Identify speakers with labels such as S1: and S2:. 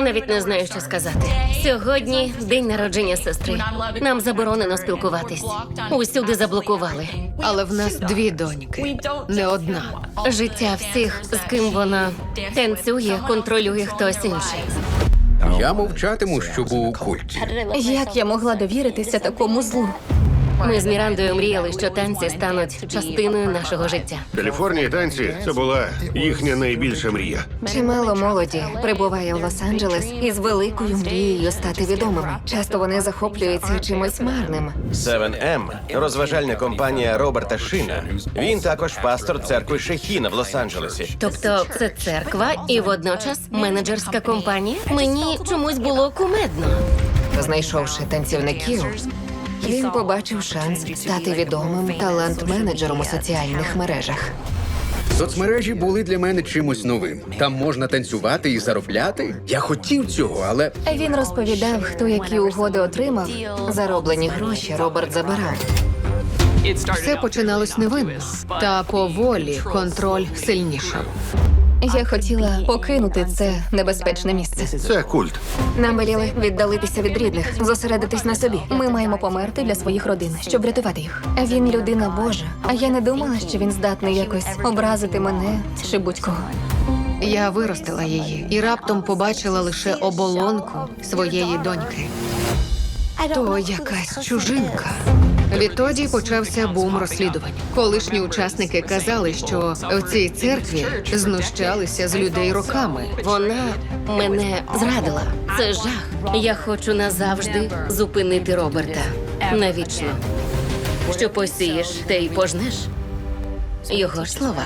S1: Навіть не знаю, що сказати. Сьогодні день народження сестри. Нам заборонено спілкуватись. Усюди заблокували.
S2: Але в нас дві доньки, не одна.
S1: Життя всіх, з ким вона танцює, контролює хтось інший.
S3: Я мовчатиму, що був у культі.
S4: Як я могла довіритися такому злу?
S1: Ми з Мірандою мріяли, що танці стануть частиною нашого життя.
S5: Каліфорнія танці це була їхня найбільша мрія.
S4: Чимало молоді прибуває в Лос-Анджелес із великою мрією стати відомими. Часто вони захоплюються чимось марним.
S6: 7M – розважальна компанія Роберта Шина. Він також пастор церкви Шехіна в Лос-Анджелесі.
S1: Тобто це церква і водночас менеджерська компанія. Мені чомусь було кумедно.
S4: Знайшовши танцівників, він побачив шанс стати відомим талант-менеджером у соціальних мережах.
S3: Соцмережі були для мене чимось новим. Там можна танцювати і заробляти. Я хотів цього, але
S4: Він розповідав, хто які угоди отримав. Зароблені гроші Роберт забирав.
S2: Все починалось невинно. Та поволі контроль сильнішав.
S4: Я хотіла покинути це небезпечне місце.
S5: Це культ.
S4: Нам веліли віддалитися від рідних, зосередитись на собі. Ми маємо померти для своїх родин, щоб врятувати їх. Він людина Божа. А я не думала, що він здатний якось образити мене чи будь-кого.
S2: Я виростила її і раптом побачила лише оболонку своєї доньки. То якась чужинка. Відтоді почався бум розслідувань. Колишні учасники казали, що в цій церкві знущалися з людей роками.
S1: Вона мене зрадила. Це жах. Я хочу назавжди зупинити Роберта. Навічно. Що посієш, те й пожнеш. Його ж слова.